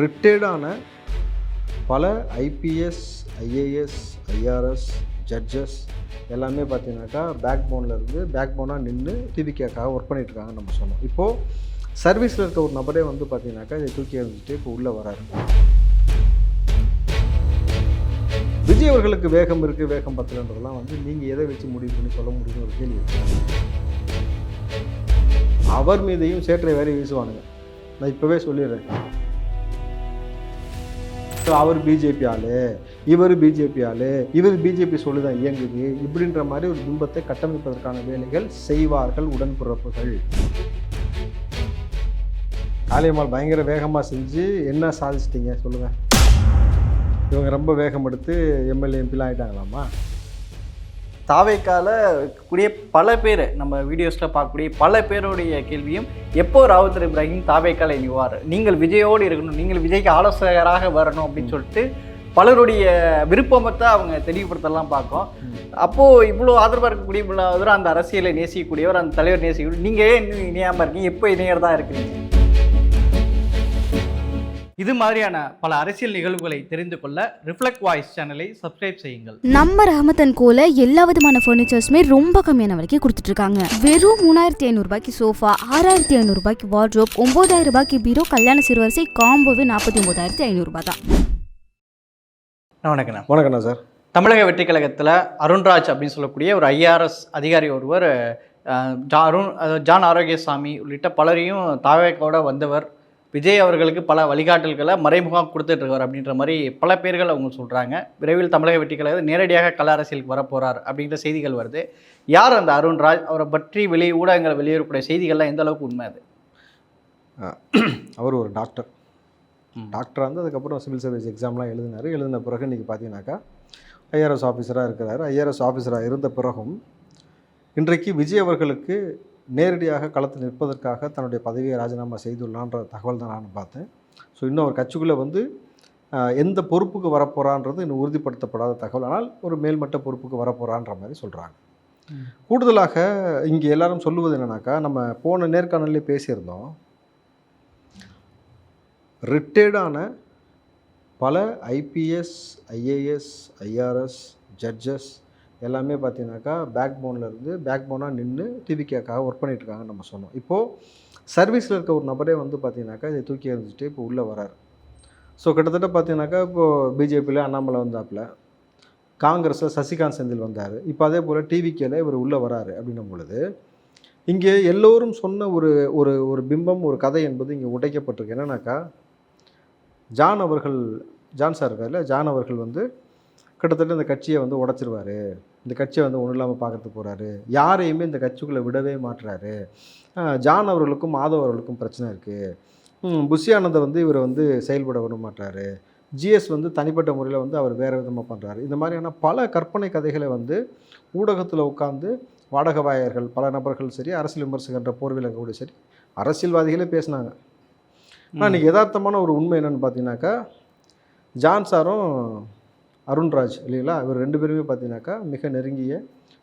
ரிட்டையர்டான பல IPS IAS IRS judges எல்லாமே பார்த்தீங்கன்னாக்கா பேக் போனில் இருந்து பேக் போனாக நின்று டிபிகேக்காக ஒர்க் பண்ணிட்டு இருக்காங்கன்னு நம்ம சொன்னோம். இப்போது சர்வீஸில் இருக்க ஒரு நபரே வந்து பார்த்தீங்கன்னாக்கா இதை தூக்கி எழுந்துட்டு இப்போ உள்ளே வராரு. விஜய் அவர்களுக்கு வேகம் இருக்குது வேகம் பத்தலன்றதெல்லாம் வந்து நீங்கள் எதை வச்சு முடிவு பண்ணி சொல்ல முடியும்னு ஒரு கேள்வி அவர் மீதையும் சேற்றை வேற வீசுவானுங்க. நான் இப்போவே சொல்லிடுறேன். அவர் பிஜேபி ஆளு. இவர் பிஜேபி ஆளு. இவர் பிஜேபி சொல்லுதான் இயங்குது. இப்படின்ற மாதிரி ஒரு பிம்பத்தை கட்டமைப்பதற்கான வேலைகள் செய்வார்கள் உடன்பிறப்புகள். காளியம்மாள் பயங்கர வேகமாக செஞ்சு என்ன சாதிச்சிட்டிங்க? சொல்லுங்கள் இவங்க ரொம்ப வேகம் எடுத்து எம்எல்ஏ எம்பிலாம் ஆகிட்டாங்களாமா தாவேக்கால கூடிய பல பேர் நம்ம வீடியோஸில் பார்க்கக்கூடிய பல பேருடைய கேள்வியும் எப்போ ராவுத்தர் இப்ராஹிம் தாவேக்கால இணைவார் நீங்கள் விஜயோடு இருக்கணும் நீங்கள் விஜய்க்கு ஆலோசகராக வரணும் அப்படின்னு சொல்லிட்டு பலருடைய விருப்பமத்தை அவங்க தெளிவுபடுத்தலாம் பார்க்கும். அப்போது இவ்வளோ ஆதரவாக இருக்கக்கூடிய அந்த அரசியலை நேசிக்கக்கூடியவர் அந்த தலைவர் நேசிக்கக்கூடிய நீங்கள் ஏன் இன்னும் இணையாமல் இருக்கீங்க? எப்போ இணையறதா இருக்கிறீங்க? இது மாதிரியான பல அரசியல் நிகழ்வுகளை தெரிந்து கொள்ள ரிஃப்ளெக்ட் வாய்ஸ் சேனலை சப்ஸ்கிரைப் செய்யுங்கள். நம்ம ரஹமத்தன் கோல எல்லா விதமான ஃபர்னிச்சர்ஸுமே ரொம்ப கம்மியான விலைக்கு கொடுத்துட்டு இருக்காங்க. வெறும் மூணாயிரத்தி ஐநூறுபாய்க்கு சோஃபா ஆறாயிரத்தி ஐநூறுபாய்க்கு வார்ட்ரோப் ஒன்பதாயிரம் ரூபாய்க்கு பீரோ கல்யாண சிறுவரிசை காம்போவே நாற்பத்தி ஒன்பதாயிரத்தி ஐநூறுபா தான். வணக்கண்ணா வணக்கண்ணா சார். தமிழக வெற்றி கழகத்தில் அருண்ராஜ் அப்படின்னு சொல்லக்கூடிய ஒரு ஐஆர்எஸ் அதிகாரி ஒருவர் அஹ், ஜா அருண் அதாவது ஜான் ஆரோக்கியசாமி உள்ளிட்ட பலரையும் தாவேக்கோட வந்தவர். விஜய் அவர்களுக்கு பல வழிகாட்டல்களை மறைமுகமாக கொடுத்துட்டு இருக்கார் அப்படின்ற மாதிரி பல பேர்கள் அவங்க சொல்கிறாங்க விரைவில் தமிழக வெற்றி கழகம் நேரடியாக கல அரசியலுக்கு வரப்போகிறார் அப்படின்ற செய்திகள் வருது. யார் அந்த அருண்ராஜ் அவரை பற்றி வெளியே ஊடகங்கள் வெளியேறக்கூடிய செய்திகள்லாம் எந்த அளவுக்கு உண்மை அது? அவர் ஒரு டாக்டர். டாக்டர் வந்து அதுக்கப்புறம் சிவில் சர்வீஸ் எக்ஸாம்லாம் எழுதினார். எழுதின பிறகு இன்றைக்கி பார்த்தீங்கன்னாக்கா ஐஆர்எஸ் ஆஃபீஸராக இருக்கிறார் ஐஆர்எஸ் ஆஃபீஸராக இருந்த பிறகும் இன்றைக்கு விஜய் அவர்களுக்கு நேரடியாக களத்தில் நிற்பதற்காக தன்னுடைய பதவியை ராஜினாமா செய்துள்ளான்ற தகவல் தான் நான் பார்த்தேன். ஸோ இன்னும் அவர் கட்சிக்குள்ளே வந்து எந்த பொறுப்புக்கு வரப்போகிறான்றது இன்னும் உறுதிப்படுத்தப்படாத தகவல். ஆனால் ஒரு மேல்மட்ட பொறுப்புக்கு வரப்போகிறான்ற மாதிரி சொல்கிறாங்க. கூடுதலாக இங்கே எல்லாரும் சொல்லுவது என்னன்னாக்கா நம்ம போன நேர்காணல்லே பேசியிருந்தோம். ரிட்டையர்டான பல ஐபிஎஸ் ஐஏஎஸ் ஐஆர்எஸ் ஜட்ஜஸ் எல்லாமே பார்த்தீங்கன்னாக்கா பேக் போனில் இருந்து பேக் போனாக நின்று டிபிகேக்காக ஒர்க் பண்ணிட்டு நம்ம சொன்னோம். இப்போது சர்வீஸில் இருக்க ஒரு நபரே வந்து பார்த்தீங்கன்னாக்கா இதை தூக்கி எறிஞ்சிட்டு இப்போ உள்ளே வராரு. ஸோ கிட்டத்தட்ட பார்த்தீங்கன்னாக்கா இப்போது பிஜேபியில் அண்ணாமலை வந்தாப்புல காங்கிரஸில் சசிகாந்த் செந்தில் வந்தார். இப்போ அதே போல் டிவிக்கேல இவர் உள்ளே வராரு அப்படின்னும் பொழுது இங்கே எல்லோரும் சொன்ன ஒரு ஒரு ஒரு பிம்பம் ஒரு கதை என்பது இங்கே உடைக்கப்பட்டிருக்கு. என்னன்னாக்கா ஜான் அவர்கள் ஜான் சார் இருக்கார்ல ஜான் அவர்கள் வந்து கிட்டத்தட்ட இந்த கட்சியை வந்து உடச்சிருவாரு. இந்த கட்சியை வந்து ஒன்றும் இல்லாமல் பார்க்கறதுக்கு போகிறாரு யாரையுமே இந்த கட்சிக்குள்ளே விடவே மாட்டுறாரு ஜான் அவர்களுக்கும் மாதவ் அவர்களுக்கும் பிரச்சனை இருக்குது புஷி ஆனந்தை வந்து இவர் வந்து செயல்பட விட மாட்டாரு ஜிஎஸ் வந்து தனிப்பட்ட முறையில் வந்து அவர் வேறு விதமாக பண்ணுறாரு இந்த மாதிரியான பல கற்பனை கதைகளை வந்து ஊடகத்தில் உட்காந்து வாடகவாயர்கள் பல நபர்கள் சரி அரசியல் விமர்சகன்ற கூட சரி அரசியல்வாதிகளே பேசினாங்க. ஆனால் இன்றைக்கி யதார்த்தமான ஒரு உண்மை என்னென்னு பார்த்தீங்கன்னாக்கா ஜான் சாரும் அருண்ராஜ் இல்லைங்களா? இவர் ரெண்டு பேருமே பார்த்தீங்கன்னாக்கா மிக நெருங்கிய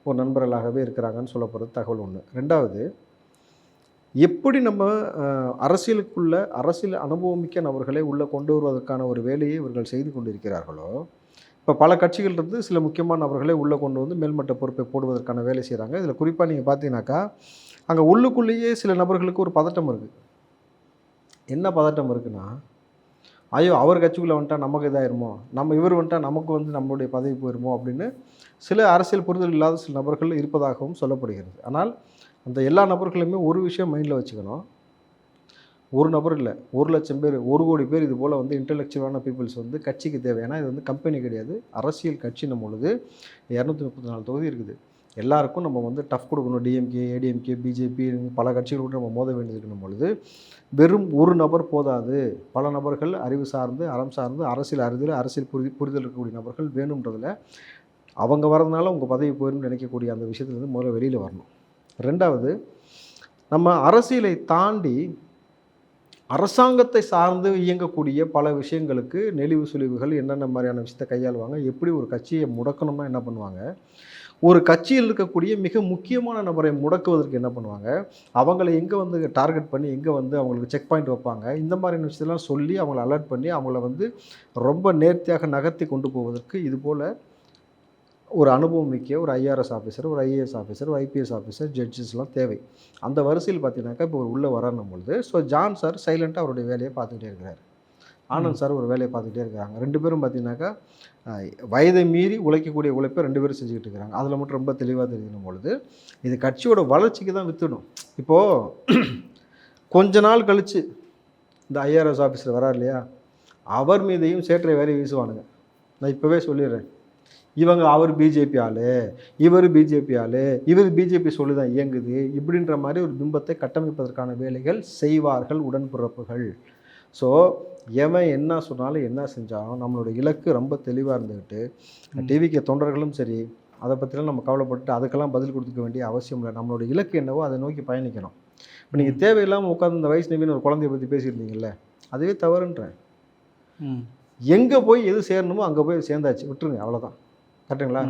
ஒரு நண்பர்களாகவே இருக்கிறாங்கன்னு சொல்லப்படுற தகவல் ஒன்று ரெண்டாவது எப்படி நம்ம அரசியலுக்குள்ள அரசியல் அனுபவமிக்க நபர்களை உள்ளே கொண்டு வருவதற்கான ஒரு வேலையை இவர்கள் செய்து கொண்டிருக்கிறார்களோ இப்போ பல கட்சிகள் இருந்து சில முக்கியமான நபர்களை உள்ளே கொண்டு வந்து மேல்மட்ட பொறுப்பை போடுவதற்கான வேலை செய்கிறாங்க இதில் குறிப்பாக நீங்கள் பார்த்தீங்கன்னாக்கா அங்கே உள்ளுக்குள்ளேயே சில நபர்களுக்கு ஒரு பதட்டம் இருக்குது என்ன பதட்டம் இருக்குன்னா ஐயோ அவர் கட்சிக்குள்ளே வந்துட்டா நமக்கு இதாயிருமோ? நம்ம இவர் வந்துட்டா நமக்கு வந்து நம்மளுடைய பதவி போயிருமோ? அப்படின்னு சில அரசியல் புரிதல் இல்லாத சில நபர்கள் இருப்பதாகவும் சொல்லப்படுகிறது. ஆனால் அந்த எல்லா நபர்களுமே ஒரு விஷயம் மைண்டில் வச்சுக்கணும். ஒரு நபர் இல்லை ஒரு லட்சம் பேர் ஒரு கோடி பேர் இது போல் வந்து இன்டெலெக்சுவலான பீப்புள்ஸ் வந்து கட்சிக்கு தேவை. ஏன்னா இது வந்து கம்பெனி கிடையாது. அரசியல் கட்சின்னும் பொழுது இரநூத்தி முப்பத்தி நாலு தொகுதி இருக்குது. எல்லாருக்கும் நம்ம வந்து டஃப் கொடுக்கணும். டிஎம்கே ஏடிஎம்கே பிஜேபி பல கட்சிகளோடு நம்ம மோத வேண்டியது இருக்கணும் பொழுது வெறும் ஒரு நபர் போதாது. பல நபர்கள் அறிவு சார்ந்து அறம் சார்ந்து அரசியல் அறிதல் அரசியல் புரி புரிதல் இருக்கக்கூடிய நபர்கள் வேணுன்றதில் அவங்க வரதுனால உங்கள் பதவி போயிடும்னு நினைக்கக்கூடிய அந்த விஷயத்துலேருந்து முதல்ல வெளியில் வரணும். ரெண்டாவது நம்ம அரசியலை தாண்டி அரசாங்கத்தை சார்ந்து இயங்கக்கூடிய பல விஷயங்களுக்கு நெளிவு சுழிவுகள் என்னென்ன மாதிரியான விஷயத்தை கையாளுவாங்க எப்படி ஒரு கட்சியை முடக்கணும்னா என்ன பண்ணுவாங்க ஒரு கட்சியில் இருக்கக்கூடிய மிக முக்கியமான நபரை முடக்குவதற்கு என்ன பண்ணுவாங்க? அவங்கள எங்கே வந்து டார்கெட் பண்ணி எங்கே வந்து அவங்களுக்கு செக் பாயிண்ட் வைப்பாங்க? இந்த மாதிரியான விஷயத்தெல்லாம் சொல்லி அவங்கள அலர்ட் பண்ணி அவங்கள வந்து ரொம்ப நேர்த்தியாக நகர்த்தி கொண்டு போவதற்கு இது போல் ஒரு அனுபவம் மிக்க ஒரு ஐஆர்எஸ் ஆஃபீஸர் ஒரு ஐஏஎஸ் ஆஃபீஸர் ஒரு ஐபிஎஸ் ஆஃபீஸர் ஜட்ஜஸ்லாம் தேவை. அந்த வரிசையில் பார்த்தீங்கன்னாக்கா இப்போ ஒரு உள்ளே வரணும் பொழுது ஸோ ஜான் சார் சைலண்ட்டாக அவருடைய வேலையை பார்த்துக்கிட்டே இருக்கிறார். ஆனந்த் சார் ஒரு வேலையை பார்த்துக்கிட்டே இருக்காங்க. ரெண்டு பேரும் பார்த்தீங்கன்னாக்கா வயதை மீறி உழைக்கக்கூடிய உழைப்பை ரெண்டு பேரும் செஞ்சுக்கிட்டு இருக்கிறாங்க அதில் மட்டும் ரொம்ப தெளிவாக தெரியணும் பொழுது இது கட்சியோட வளர்ச்சிக்கு தான் வித்துடும். இப்போது கொஞ்ச நாள் கழித்து இந்த ஐஆர்எஸ் ஆஃபீஸர் வரார் இல்லையா? அவர் மீதையும் சேற்றை வேறு வீசுவானுங்க. நான் இப்போவே சொல்லிடுறேன். இவங்க அவர் பிஜேபி ஆளு இவர் பிஜேபி ஆளு இவர் பிஜேபி சொல்லி தான் இயங்குது. இப்படின்ற மாதிரி ஒரு பிம்பத்தை கட்டமைப்பதற்கான வேலைகள் செய்வார்கள் உடன்பிறப்புகள். ஸோ எவன் என்ன சொன்னாலும் என்ன செஞ்சாலும் நம்மளோட இலக்கு ரொம்ப தெளிவாக இருந்துக்கிட்டு டிவிக்கு தொண்டர்களும் சரி அதை பற்றிலாம் நம்ம கவலைப்பட்டு அதுக்கெல்லாம் பதில் கொடுத்துக்க வேண்டிய அவசியம் இல்லை. நம்மளோட இலக்கு என்னவோ அதை நோக்கி பயணிக்கணும். இப்போ நீங்கள் தேவையில்லாமல் உட்காந்து இந்த வயசு நவீன ஒரு குழந்தைய பற்றி பேசியிருந்தீங்கல்ல அதுவே தவறுன்றேன். எங்கே போய் எது சேரணுமோ அங்கே போய் சேர்ந்தாச்சு. விட்டுருங்க அவ்வளோதான் கரெக்டுங்களா.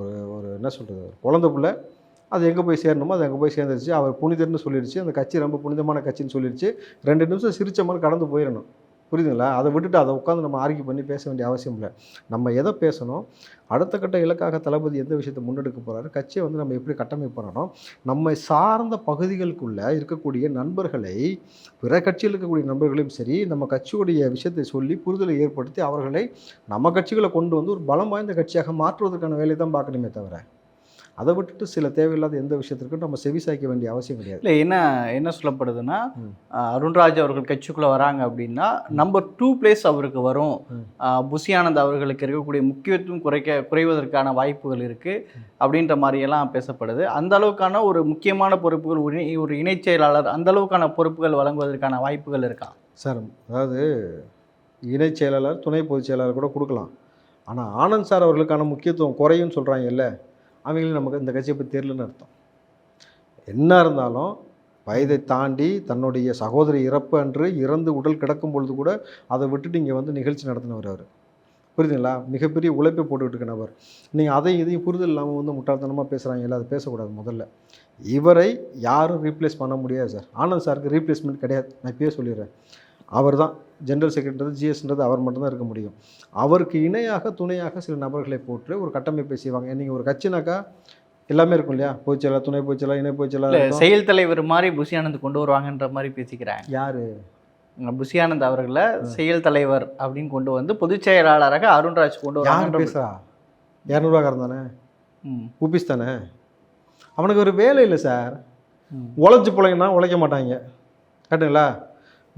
ஒரு ஒரு என்ன சொல்கிறது குழந்தை பிள்ளை அது எங்கே போய் சேரணுமோ அது அங்கே போய் சேர்ந்துருச்சு. அவர் புனிதர்னு சொல்லிடுச்சு அந்த கட்சி ரொம்ப புனிதமான கட்சின்னு சொல்லிடுச்சு ரெண்டு நிமிஷம் சிரிச்ச மாதிரி கடந்து போயிடணும். புரியுதுங்களா? அதை விட்டுட்டு அதை உட்காந்து நம்ம ஆர்கியூ பண்ணி பேச வேண்டிய அவசியம் இல்லை. நம்ம எதை பேசணும்? அடுத்த கட்ட இலக்காக தளபதி எந்த விஷயத்தை முன்னெடுக்க போகிறாரு கட்சியை வந்து நம்ம எப்படி கட்டமைப்பு பண்ணணும் நம்மை சார்ந்த பகுதிகளுக்குள்ளே இருக்கக்கூடிய நண்பர்களை பிற கட்சியில் இருக்கக்கூடிய நண்பர்களையும் சரி நம்ம கட்சியுடைய விஷயத்தை சொல்லி புரிதலை ஏற்படுத்தி அவர்களை நம்ம கட்சிகளை கொண்டு வந்து ஒரு பலம் வாய்ந்த கட்சியாக மாற்றுவதற்கான வேலையை தான் பார்க்கணுமே தவிர அதை விட்டுட்டு சில தேவையில்லாத எந்த விஷயத்திற்கும் நம்ம செவி சாய்க்க வேண்டிய அவசியம் கிடையாது. இல்லை என்ன என்ன சொல்லப்படுதுன்னா அருண்ராஜ் அவர்கள் கட்சிக்குள்ளே வராங்க அப்படின்னா நம்பர் டூ பிளேஸ் அவருக்கு வரும். ம். அஹ், புஷி ஆனந்த் அவர்களுக்கு இருக்கக்கூடிய முக்கியத்துவம் குறைக்க குறைவதற்கான வாய்ப்புகள் இருக்குது அப்படின்ற மாதிரியெல்லாம் பேசப்படுது. அந்த அளவுக்கான ஒரு முக்கியமான பொறுப்புகள் ஒரு இணை- ஒரு இணைச் செயலாளர் அந்த அளவுக்கான பொறுப்புகள் வழங்குவதற்கான வாய்ப்புகள் இருக்கா? சார் அதாவது இணைச் செயலாளர் துணை பொதுச் செயலாளர் கூட கொடுக்கலாம். ஆனால் ஆனந்த் சார் அவர்களுக்கான முக்கியத்துவம் குறையும்னு சொல்கிறாங்கல்ல அவங்களுக்கு நமக்கு இந்த கட்சியை பற்றி தெரியலன்னு அர்த்தம். என்ன இருந்தாலும் வயதை தாண்டி தன்னுடைய சகோதரி இறப்பு அன்று இறந்து உடல் கிடக்கும் பொழுது கூட அதை விட்டுட்டு இங்கே வந்து நிகழ்ச்சி நடத்தினவர் அவர். புரியுதுங்களா? மிகப்பெரிய உழைப்பை போட்டுக்கிட்டு இருக்க நபர் நீங்கள் அதையும் இதையும் புரிதல் இல்லாமல் வந்து முட்டாள்தனமாக பேசுகிறாங்க இல்லை அதை பேசக்கூடாது முதல்ல. இவரை யாரும் ரீப்ளேஸ் பண்ண முடியாது சார் ஆனந்த் சாருக்கு ரீப்ளேஸ்மெண்ட் கிடையாது. நான் இப்பயே சொல்லிடுறேன். அவர் தான் ஜென்ரல் செக்ரட்டரி ஜிஎஸ்ன்றது அவர் மட்டும்தான் இருக்க முடியும். அவருக்கு இணையாக துணையாக சில நபர்களை போட்டு ஒரு கட்டமைப்பை செய்வாங்க. நீங்கள் ஒரு கட்சினாக்கா எல்லாமே இருக்கும் இல்லையா? பொதுச்செயலாளர் துணை பொதுச்செயலாளர் இணை பொதுச்செயலாளர் செயல் தலைவர் மாதிரி புஷி ஆனந்த் கொண்டு வருவாங்கன்ற மாதிரி பேசிக்கிறாங்க. யார்? புஷி ஆனந்த் அவர்களை செயல் தலைவர் அப்படின்னு கொண்டு வந்து பொதுச் செயலாளராக அருண்ராஜ் கொண்டு யார் வருவாங்கன்ற பேசுகிறா இரநூறுவாக்காரன் தானே? ம். உபிஸ் தானே? அவனுக்கு ஒரு வேலை இல்லை சார். உழைச்சி பிள்ளைங்கன்னா உழைக்க மாட்டாங்க. கரெக்டுங்களா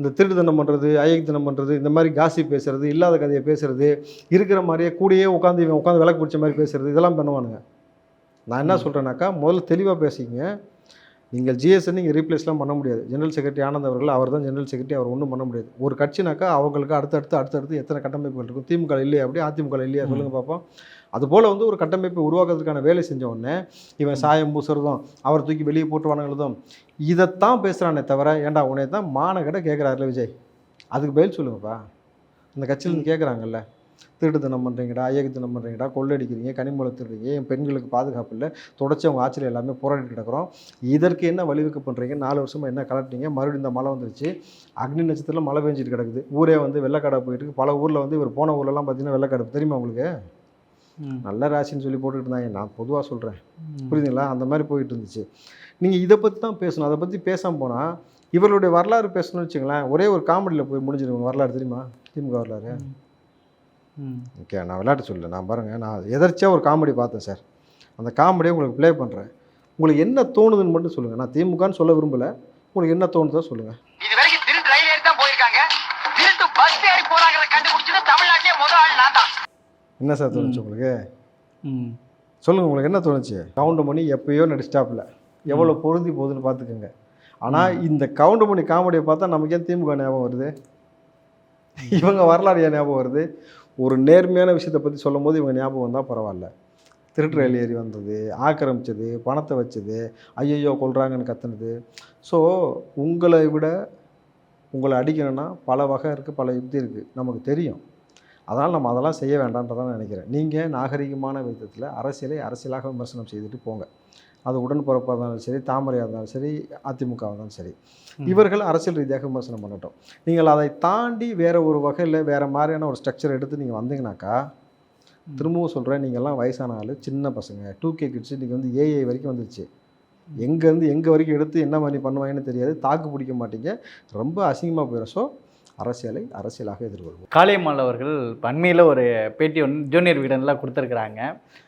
இந்த திருட்டுத்தனம் பண்ணுறது ஐயத்தனம் பண்ணுறது இந்த மாதிரி காசி பேசுறது இல்லாத கதையை பேசுறது இருக்கிற மாதிரியே கூடயே உட்காந்து இவன் உட்காந்து விளக்கு பிடிச்ச மாதிரி பேசுறது இதெல்லாம் பண்ணுவானுங்க. நான் என்ன சொல்கிறேன்னாக்கா முதல்ல தெளிவாக பேசிங்க நீங்கள் ஜிஎஸ்என் நீங்கள் ரீப்ளேஸ்லாம் பண்ண முடியாது. ஜெனரல் செக்ரட்டரி ஆனந்த் அவர்கள் அவர் தான் ஜெனரல் செக்ரட்டரி அவர் ஒன்றும் பண்ண முடியாது. ஒரு கட்சினாக்கா அவங்களுக்கு அடுத்தடுத்து அடுத்தடுத்து எத்தனை கட்டமைப்புகள் இருக்கும்? திமுக இல்லையா அப்படி? அதிமுக இல்லையா? சொல்லுங்கள் பார்ப்போம் அதுபோல் வந்து ஒரு கட்டமைப்பை உருவாக்குறதுக்கான வேலை செஞ்ச உடனே இவன் சாயம் பூசுறதும் அவர் தூக்கி வெளியே போட்டுவானுங்களதும் இதைத்தான் பேசுகிறானே தவிர ஏன்டா உன்னை தான் மானகட கேட்குறாருல விஜய்? அதுக்கு பதில் சொல்லுங்கப்பா. இந்த கட்சியிலேருந்து கேட்குறாங்கல்ல திருட்டுத்தனம் பண்ணுறீங்கடா ஐயகத்தனம் பண்ணுறீங்கடா கொள்ளடிக்கிறீங்க கனிமூலை திருடுறீங்க என் பெண்களுக்கு பாதுகாப்பு இல்லை தொடர்ச்சி அவங்க ஆட்சியில் எல்லாமே போராடிட்டு கிடக்குறோம். இதற்கு என்ன வழிவகுக்க பண்ணுறீங்க நாலு வருஷமாக என்ன கலட்டிங்க மறுபடியும் இந்த மழை வந்துருச்சு. அக்னி நட்சத்திரத்தில் மழை பெஞ்சிட்டு கிடக்குது. ஊரே வந்து வெள்ளக்காடை போயிட்டு இருக்கு. பல ஊரில் வந்து இவர் போன ஊர்லலாம் பார்த்தீங்கன்னா வெள்ளக்காடு. தெரியுமா உங்களுக்கு. நல்ல ராசின்னு சொல்லி போட்டுட்டு இருந்தாங்க. நான் பொதுவாக சொல்கிறேன். புரியுதுங்களா? அந்த மாதிரி போயிட்டு இருந்துச்சு. நீங்கள் இதை பற்றி தான் பேசணும். அதை பற்றி பேசாமல் போனால் இவர்களுடைய வரலாறு பேசணும்னு வச்சுங்களேன் ஒரே ஒரு காமெடியில் போய் முடிஞ்சிருக்கும் வரலாறு தெரியுமா? திமுக வரலாறு. ஓகே நான் விளையாட்டு சொல்லல. நான் பாருங்கள் நான் எதர்ச்சியாக ஒரு காமெடி பார்த்தேன் சார். அந்த காமெடியை உங்களுக்கு ப்ளே பண்ணுறேன் உங்களுக்கு என்ன தோணுதுன்னு மட்டும் சொல்லுங்கள் நான் திமுகன்னு சொல்ல விரும்பலை. உங்களுக்கு என்ன தோணுதோ சொல்லுங்கள் இது வரைக்கும் திருட்டு ரயில் ஏறி தான் போயிருக்காங்க. திருட்டு பஸ் ஏறி போறாங்கிறத கண்டுபிடிச்சது தமிழ்நாட்டிலே முதல் ஆள் நான் தான். என்ன சார் தோணுச்சு உங்களுக்கு? ம். சொல்லுங்கள் உங்களுக்கு என்ன தோணுச்சு? கவுண்ட் பண்ணி எப்பயோ நடிச்சிட்டாப்புல எவ்வளோ பொருந்தி போகுதுன்னு பார்த்துக்கோங்க. ஆனால் இந்த கவுண்ட் பண்ணி காமெடியை பார்த்தா நமக்கு ஏன் திமுக ஞாபகம் வருது? இவங்க வரலாறு ஏன் ஞாபகம் வருது? ஒரு நேர்மையான விஷயத்தை பற்றி சொல்லும் போது இவங்க ஞாபகம் வந்தால் பரவாயில்ல. திருட்டு ரயில் ஏறி வந்தது ஆக்கிரமிச்சது பணத்தை வச்சது ஐயையோ கொள்றாங்கன்னு கத்துனது. ஸோ உங்களை விட உங்களை அடிக்கணும்னா பல வகை இருக்குது பல யுக்தி இருக்குது நமக்கு தெரியும். அதனால் நம்ம அதெல்லாம் செய்ய வேண்டான்றதான் நான் நினைக்கிறேன். நீங்கள் நாகரிகமான விதத்தில் அரசியலை அரசியலாக விமர்சனம் செய்துட்டு போங்க. அது உடன்பிறப்பாக இருந்தாலும் சரி தாமரையாக இருந்தாலும் சரி அதிமுக இருந்தாலும் சரி. இவர்கள் அரசியல் ரீதியாக விமர்சனம் பண்ணட்டும். நீங்கள் அதை தாண்டி வேற ஒரு வகையில் வேற மாதிரியான ஒரு ஸ்ட்ரக்சர் எடுத்து நீங்கள் வந்தீங்கன்னாக்கா திரும்பவும் சொல்கிறேன் நீங்கள்லாம் வயசான ஆள் சின்ன பசங்க. டூ கே கிட்ஸ் இன்றைக்கி வந்து ஏஐ வரைக்கும் வந்துருச்சு. எங்கேருந்து எங்கே வரைக்கும் எடுத்து என்ன மாதிரி பண்ணுவாங்கன்னு தெரியாது. தாக்கு பிடிக்க மாட்டீங்க. ரொம்ப அசிங்கமாக போயிடும் ஸோ அரசியலை அரசியலாக எதிர்கொள்வோம். காளியம்மாள் அவர்கள் அண்மையில் ஒரு பேட்டி ஒன்று ஜூனியர் விகடனில் கொடுத்துருக்குறாங்க.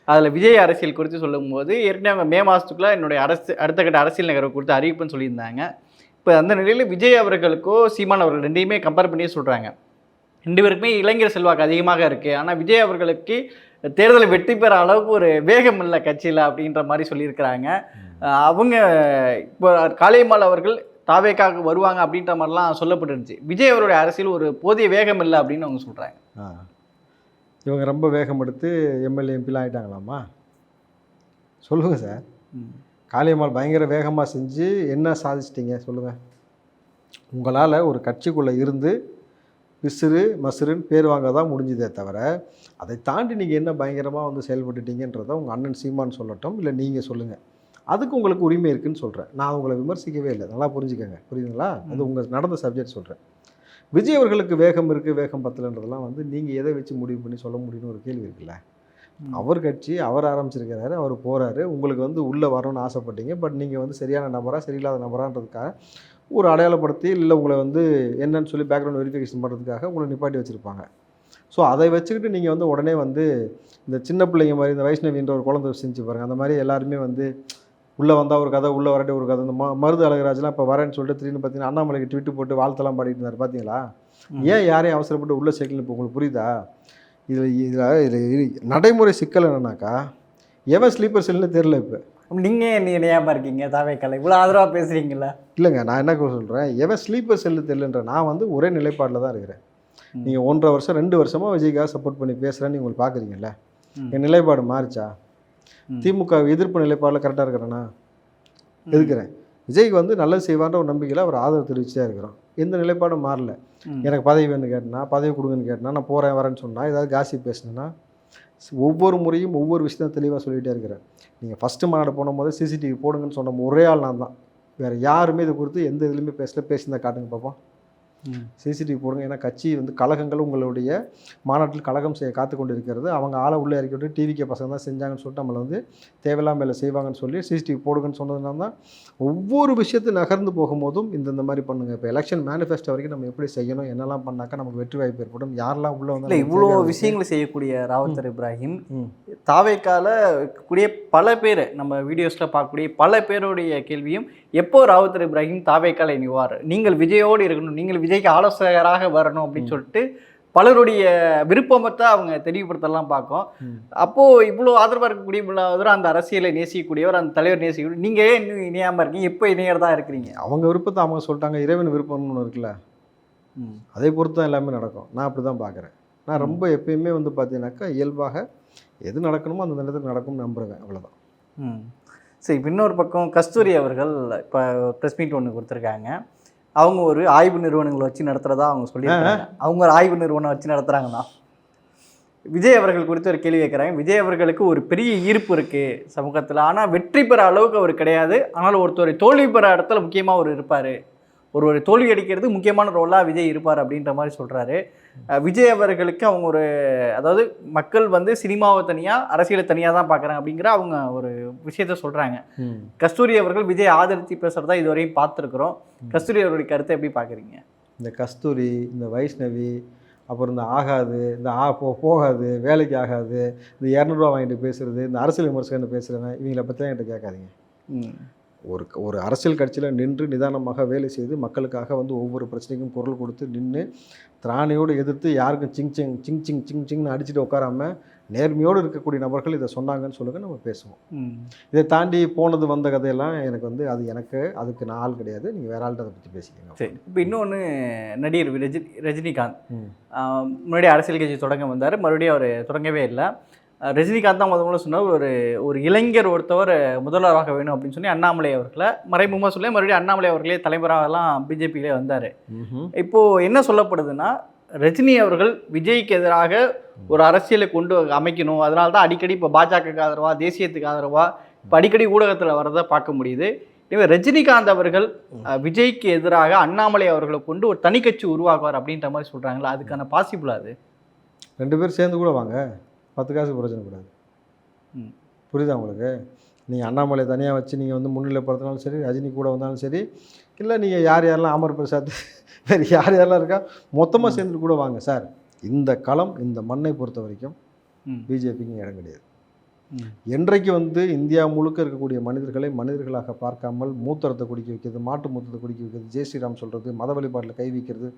அதில் விஜய் அரசியல் குறித்து சொல்லும்போது ஏற்கனவே அவங்க மே மாதத்துக்குள்ளே என்னுடைய அரசு அடுத்த கட்ட அரசியல் நகர்வு குறித்து அறிவிப்புன்னு சொல்லியிருந்தாங்க. இப்போ அந்த நிலையில் விஜய் அவர்களுக்கோ சீமான் அவர்கள் ரெண்டையுமே கம்பேர் பண்ணி சொல்கிறாங்க ரெண்டு பேருக்குமே இளைஞர் செல்வாக்கு அதிகமாக இருக்குது ஆனால் விஜய் அவர்களுக்கு தேர்தலை வெற்றி பெற அளவுக்கு ஒரு வேகம் இல்லை கட்சியில் அப்படின்ற மாதிரி சொல்லியிருக்கிறாங்க. அவங்க இப்போ காளியம்மாள் அவர்கள் தாவேக்காக வருவாங்க அப்படின்ற மாதிரிலாம் சொல்லப்பட்டிருந்துச்சு. விஜய் அவருடைய அரசியல் ஒரு போதிய வேகம் இல்லை அப்படின்னு அவங்க சொல்கிறாங்க இவங்க ரொம்ப வேகம் எடுத்து எம்எல்ஏ எம்பிலாம் ஆகிட்டாங்களாம்மா சொல்லுங்கள் சார். காளியம்மாள் பயங்கர வேகமாக செஞ்சு என்ன சாதிச்சிட்டீங்க? சொல்லுங்கள் உங்களால் ஒரு கட்சிக்குள்ளே இருந்து பிசுறு மசுருன்னு பேர் வாங்க தான் முடிஞ்சுதே தவிர அதை தாண்டி நீங்கள் என்ன பயங்கரமாக வந்து செயல்பட்டுட்டீங்கன்றதை உங்கள் அண்ணன் சீமான் சொல்லட்டும் இல்லை நீங்கள் சொல்லுங்கள் அதுக்கு உங்களுக்கு உரிமை இருக்குன்னு சொல்கிறேன் நான் உங்களை விமர்சிக்கவே இல்லை. நல்லா புரிஞ்சுக்கங்க. புரியுதுங்களா? அது உங்கள் நடந்த சப்ஜெக்ட் சொல்கிறேன் விஜய் அவர்களுக்கு வேகம் இருக்குது வேகம் பத்தலைன்றதெல்லாம் வந்து நீங்கள் எதை வச்சு முடிவு பண்ணி சொல்ல முடியும்னு ஒரு கேள்வி இருக்குல்ல? அவர் கட்சி அவர் ஆரம்பிச்சிருக்கிறாரு அவர் போகிறாரு உங்களுக்கு வந்து உள்ளே வரணும்னு ஆசைப்பட்டீங்க. பட் நீங்கள் வந்து சரியான நபரா சரியில்லாத நபரான்றதுக்காக ஒரு அடையாளப்படுத்தி இல்லை உங்களை வந்து என்னன்னு சொல்லி பேக்ரவுண்ட் வெரிஃபிகேஷன் பண்ணுறதுக்காக உங்களை நிப்பாட்டி வச்சுருப்பாங்க. ஸோ அதை வச்சுக்கிட்டு நீங்கள் வந்து உடனே வந்து இந்த சின்ன பிள்ளைங்க மாதிரி இந்த வைஷ்ணவின்ற ஒரு குழந்தை செஞ்சு பாருங்கள் அந்த மாதிரி எல்லாருமே வந்து உள்ளே வந்தால் ஒரு கதை உள்ளே வரட்டி ஒரு கதை. இந்த ம மருது அழகராஜ்லாம் இப்போ வரேன்னு சொல்லிட்டு திடீர்னு பார்த்தீங்கன்னா அண்ணாமலைக்கு ட்விட்டு போட்டு வாழ்த்தெல்லாம் பாடிட்டு இருந்தார் பார்த்தீங்களா ஏன் யாரையும் அவசரப்பட்டு உள்ளே சேர்க்கல இப்போ உங்களுக்கு புரியுதா? இதில் இதில் இது நடைமுறை சிக்கல் என்னன்னாக்கா எவன் ஸ்லீப்பர் செல்னு தெரில இப்போ. நீங்கள் என்ன இணையாமல் இருக்கீங்க தாவேக்கால இவ்வளோ ஆதரவாக பேசுகிறீங்களா இல்லைங்க நான் என்ன சொல்கிறேன் எவன் ஸ்லீப்பர் செல்லு தெரியலன்ற நான் வந்து ஒரே நிலைப்பாடில் தான் இருக்கிறேன். நீங்கள் ஒன்றரை வருஷம் ரெண்டு வருஷமாக விஜய்க்காக சப்போர்ட் பண்ணி பேசுகிறேன்னு உங்களுக்கு பார்க்குறீங்கல்ல. என் நிலைப்பாடு மாறிச்சா. திமுக எதிர்ப்பு நிலைப்பாடில் கரெக்டாக இருக்கிறேன்னா எதுக்குறேன்? விஜய்க்கு வந்து நல்லது செய்வான்ற ஒரு நம்பிக்கையில் அவர் ஆதரவு தெரிவிச்சே இருக்கிறோம் எந்த நிலைப்பாடும் மாறல. எனக்கு பதவி வேணும்னு கேட்டனா பதவி கொடுங்கன்னு கேட்டனா நான் போகிறேன் வரேன்னு சொன்னால் ஏதாவது காசி பேசினேன்னா ஒவ்வொரு முறையும் ஒவ்வொரு விஷயத்தையும் தெளிவாக சொல்லிகிட்டே இருக்கிறேன். நீங்கள் ஃபஸ்ட்டு மாநாடு போன போது சிசிடிவி போடுங்கன்னு சொன்ன ஒரே ஆள் நான் தான். வேறு யாருமே இது குறித்து எந்த இதுலையுமே பேசல. பேசியிருந்தா காட்டுங்க பார்ப்போம். சிசிடிவி போடுங்க. ஏன்னா கட்சி வந்து கழகங்கள் உங்களுடைய மாநாட்டில் கழகம் செய்ய காத்து கொண்டு இருக்கிறது அவங்க ஆளை உள்ளே இறக்கி விட்டு டிவிக்கே பசங்க தான் செஞ்சாங்கன்னு சொல்லிட்டு நம்மளை வந்து தேவையில்லாம வேலை செய்வாங்கன்னு சொல்லி சிசிடிவி போடுங்கன்னு சொன்னதுனால தான் ஒவ்வொரு விஷயத்தையும் நகர்ந்து போகும்போதும் இந்த இந்த மாதிரி பண்ணுங்க. இப்போ எலெக்ஷன் மேனிஃபெஸ்டோ வரைக்கும் நம்ம எப்படி செய்யணும் என்னெல்லாம் பண்ணாக்கா நமக்கு வெற்றி வாய்ப்பு ஏற்படும் யாரெல்லாம் உள்ளே வந்து இவ்வளோ விஷயங்களை செய்யக்கூடிய ராவுத்தர் இப்ராஹிம். தாவேக்கால இருக்கக்கூடிய பல பேர் நம்ம வீடியோஸில் பார்க்கக்கூடிய பல பேருடைய கேள்வியும் எப்போ ராவுத்தர் இப்ராஹிம் தாவேக்கால இணைவார்? நீங்கள் விஜயோடு இருக்கணும் நீங்கள் விஜய்க்கு ஆலோசகராக வரணும் அப்படின்னு சொல்லிட்டு பலருடைய விருப்பமத்தை அவங்க தெளிவுபடுத்தலாம் பார்க்கும். அப்போது இவ்வளோ ஆதரவாக இருக்கக்கூடிய அந்த அரசியலை நேசிக்கக்கூடியவர் அந்த தலைவர் நேசிக்கக்கூடிய நீங்கள் ஏன் இன்னும் இணையாமல் இருக்கீங்க? எப்போ இணையறதா இருக்கிறீங்க? அவங்க விருப்பத்தை அவங்க சொல்லிட்டாங்க. இறைவன் விருப்பம்னு ஒன்று இருக்குல்ல. அதை பொறுத்து தான் எல்லாமே நடக்கும். நான் அப்படி தான் பார்க்குறேன். நான் ரொம்ப எப்பயுமே வந்து பார்த்தீங்கன்னாக்கா இயல்பாக எது நடக்கணுமோ அந்த நேரத்துக்கு நடக்கும்னு நம்புறேன் அவ்வளோதான் ம். சரி இன்னொரு பக்கம் கஸ்தூரி அவர்கள் இப்போ ப்ரெஸ் மீட் ஒன்று கொடுத்துருக்காங்க. அவங்க ஒரு ஆய்வு நிறுவனங்களை வச்சு நடத்துகிறதா அவங்க சொல்லியிருக்காங்க அவங்க ஒரு ஆய்வு நிறுவனம் வச்சு நடத்துகிறாங்கன்னா விஜய் அவர்கள் குறித்து ஒரு கேள்வி கேட்குறாங்க. விஜய் அவர்களுக்கு ஒரு பெரிய ஈர்ப்பு இருக்குது சமூகத்தில். ஆனால் வெற்றி பெற அளவுக்கு அவர் கிடையாது. ஆனால் ஒருத்தர் தோல்வி பெற இடத்துல முக்கியமாக அவர் இருப்பார். ஒரு ஒரு தோல்வி அடிக்கிறது முக்கியமான ரோலாக விஜய் இருப்பார் அப்படின்ற மாதிரி சொல்கிறாரு விஜய் அவர்களுக்கு அவங்க ஒரு அதாவது மக்கள் வந்து சினிமாவை தனியாக அரசியலை தனியாக தான் பார்க்குறாங்க அப்படிங்கிற அவங்க ஒரு விஷயத்த சொல்கிறாங்க கஸ்தூரி அவர்கள் விஜய் ஆதரித்து பேசுகிறதா இதுவரையும் பார்த்துருக்குறோம். கஸ்தூரி அவர்களுடைய கருத்தை எப்படி பார்க்குறீங்க? இந்த கஸ்தூரி இந்த வைஷ்ணவி அப்புறம் இந்த ஆகாது இந்த ஆ போ போகாது வேலைக்கு ஆகாது இந்த இரநூறுவா வாங்கிட்டு பேசுறது இந்த அரசியல் விமர்சகன்னு பேசுகிறவன் இவங்கள பற்றி என்கிட்ட கேட்காதீங்க. ஒரு ஒரு அரசியல் கட்சியில் நின்று நிதானமாக வேலை செய்து மக்களுக்காக வந்து ஒவ்வொரு பிரச்சனைக்கும் குரல் கொடுத்து நின்று திராணியோடு எதிர்த்து யாருக்கும் சிங் சிங் சிங் சிங் சிங் சிங்னு அடிச்சுட்டு உட்காராம நேர்மையோடு இருக்கக்கூடிய நபர்கள் இதை சொன்னாங்கன்னு சொல்லுங்க நம்ம பேசுவோம். இதை தாண்டி போனது வந்த கதையெல்லாம் எனக்கு வந்து அது எனக்கு அதுக்கு நான் ஆள் கிடையாது. நீங்கள் வேற ஆள்கிட்ட அதை பற்றி பேசிக்கங்க. சரி இப்போ இன்னொன்று நடிகர் ரஜினி ரஜினிகாந்த். முன்னாடி அரசியல் கட்சி தொடங்க வந்தார் மறுபடியும் அவர் தொடங்கவே இல்லை. ரஜினிகாந்த் தான் முதல்ல சொன்னார் ஒரு ஒரு இளைஞர் ஒருத்தவர் முதல்வராக வேணும் அப்படின்னு சொல்லி அண்ணாமலை அவர்களை மறைமுகமாக சொல்லி மறுபடியும் அண்ணாமலை அவர்களே தலைவராகலாம் பிஜேபியிலே வந்தார். இப்போது என்ன சொல்லப்படுதுன்னா ரஜினி அவர்கள் விஜய்க்கு எதிராக ஒரு அரசியலை கொண்டு அமைக்கணும் அதனால தான் அடிக்கடி இப்போ பாஜகவுக்கு ஆதரவா தேசியத்துக்கு ஆதரவா இப்போ அடிக்கடி ஊடகத்தில் வரதை பார்க்க முடியுது. எனவே ரஜினிகாந்த் அவர்கள் விஜய்க்கு எதிராக அண்ணாமலை அவர்களை கொண்டு ஒரு தனி கட்சி உருவாக்குவார் அப்படின்ற மாதிரி சொல்றாங்களா அதுக்கான பாசிபிள் அது? ரெண்டு பேரும் சேர்ந்து கூட வாங்க. பத்து காசுக்கு பிரச்சனை கூடாது ம். புரியுதா உங்களுக்கு நீங்கள் அண்ணாமலை தனியாக வச்சு நீங்கள் வந்து முன்னிலைப்படுத்தினாலும் சரி ரஜினி கூட வந்தாலும் சரி இல்லை நீங்கள் யார் யாரெல்லாம் அமர் பிரசாத் வேறு யார் யாரெல்லாம் இருக்கா மொத்தமாக சேர்ந்துட்டு கூட வாங்க சார் இந்த களம் இந்த மண்ணை பொறுத்த வரைக்கும். பிஜேபிக்கு இடம் கிடையாது. என்றைக்கு வந்து இந்தியா முழுக்க இருக்கக்கூடிய மனிதர்களை மனிதர்களாக பார்க்காமல் மூத்திரத்தை குடிக்க வைக்கிறது மாட்டு மூத்தத்தை குடிக்க வைக்கிறது ஜெய் ஸ்ரீராம் சொல்கிறது மத வழிபாட்டில் கை வைக்கிறது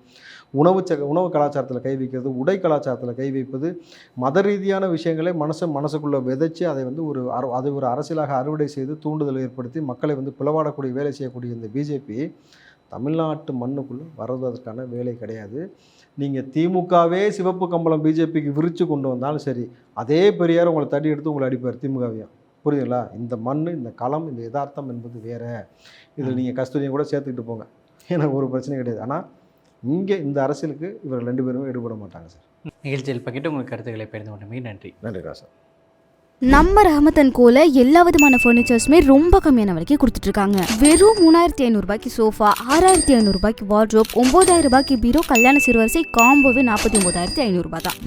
உணவு ச உணவு கலாச்சாரத்தில் கை வைக்கிறது உடை கலாச்சாரத்தில் கை வைப்பது மத ரீதியான விஷயங்களை மனசு மனசுக்குள்ளே விதைச்சு அதை வந்து ஒரு அரு அதை ஒரு அரசியலாக அறுவடை செய்து தூண்டுதல் ஏற்படுத்தி மக்களை வந்து பிளவாடக்கூடிய வேலை செய்யக்கூடிய இந்த பிஜேபி தமிழ்நாட்டு மண்ணுக்குள்ளே வர்றதற்கான வேலை கிடையாது. நீங்கள் திமுகவே சிவப்பு கம்பளம் பிஜேபிக்கு விரித்து கொண்டு வந்தாலும் சரி அதே பெரியார் உங்களை தட்டி எடுத்து உங்களை அடிப்பார் திமுகவையும். புரியுதுங்களா? இந்த மண் இந்த களம் இந்த யதார்த்தம் என்பது வேற. இதில் நீங்கள் கஸ்தூரியை கூட சேர்த்துக்கிட்டு போங்க. எனக்கு ஒரு பிரச்சனையும் கிடையாது. ஆனால் இங்கே இந்த அரசியலுக்கு இவர்கள் ரெண்டு பேருமே ஈடுபட மாட்டாங்க சார். நிகழ்ச்சியில் பகிட்டு உங்களுக்கு கருத்துக்களை பகிர்ந்து கொண்டமே நன்றி. நன்றி ராசா. நம்ம ரஹமத்தன் கோல எல்லா விதமான ஃபர்னிச்சர்ஸுமே ரொம்ப கம்மியான விலைக்கு கொடுத்துட்டு இருக்காங்க வெறும் மூணாயிரத்தி ஐநூறுபாய்க்கு சோஃபா ஆறாயிரத்தி ஐநூறுபாய்க்கு வார்ட்ரோப் ஒன்பதாயிரம் ரூபாய்க்கு பீரோ கல்யாண சிறுவரிசை காம்போவே நாற்பத்தி ஒன்பதாயிரத்தி ஐநூறுபா தான்.